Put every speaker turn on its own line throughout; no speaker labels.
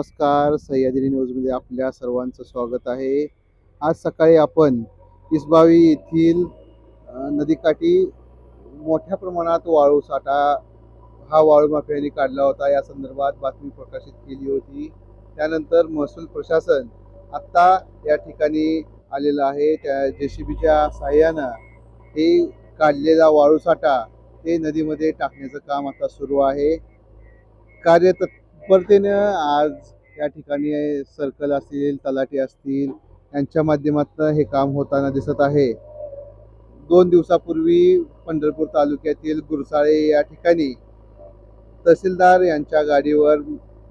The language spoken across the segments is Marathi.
नमस्कार सह्याद्री न्यूजमध्ये आपल्या सर्वांचं स्वागत आहे. आज सकाळी आपण इसबावी येथील नदीकाठी मोठ्या प्रमाणात वाळू साठा हा वाळू माफियांनी काढला होता. या संदर्भात बातमी प्रकाशित केली होती. त्यानंतर महसूल प्रशासन आत्ता या ठिकाणी आलेलं आहे. त्या जे सी बीच्या साह्यानं हे काढलेला वाळू साठा हे नदीमध्ये टाकण्याचं काम आता सुरू आहे. कार्य तत्परतेनं आज या ठिकाणी सर्कल असतील तलाठी असतील यांच्या माध्यमातून हे काम होताना दिसत आहे. दोन दिवसापूर्वी पंढरपूर तालुक्यातील गुरसाळे या ठिकाणी तहसीलदार यांच्या गाडीवर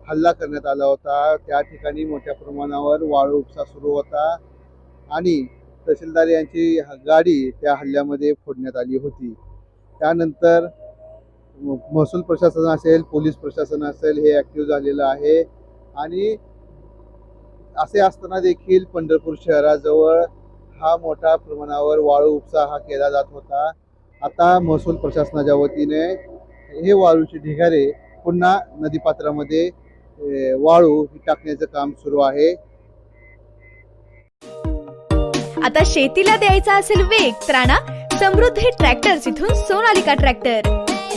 हल्ला करण्यात आला होता. त्या ठिकाणी मोठ्या प्रमाणावर वाळू उपसा सुरू होता आणि तहसीलदार यांची गाडी त्या हल्ल्यामध्ये फोडण्यात आली होती. त्यानंतर महसूल प्रशासन असेल पोलीस प्रशासन असेल हे ॲक्टिव्ह झालेलं आहे. आणि असे असताना देखील पंढरपूर शहराजवळ हा मोठ्या प्रमाणावर वाळू उपसा हा केला जात होता. आता महसूल प्रशासनाच्या वतीने हे वाळूचे ढिगारे पुन्हा नदीपात्रामध्ये वाळू ही टाकण्याचं काम सुरू आहे.
आता शेतीला द्यायचा असेल वेग तर समृद्धी ट्रॅक्टर्स इथून सोनालिका ट्रॅक्टर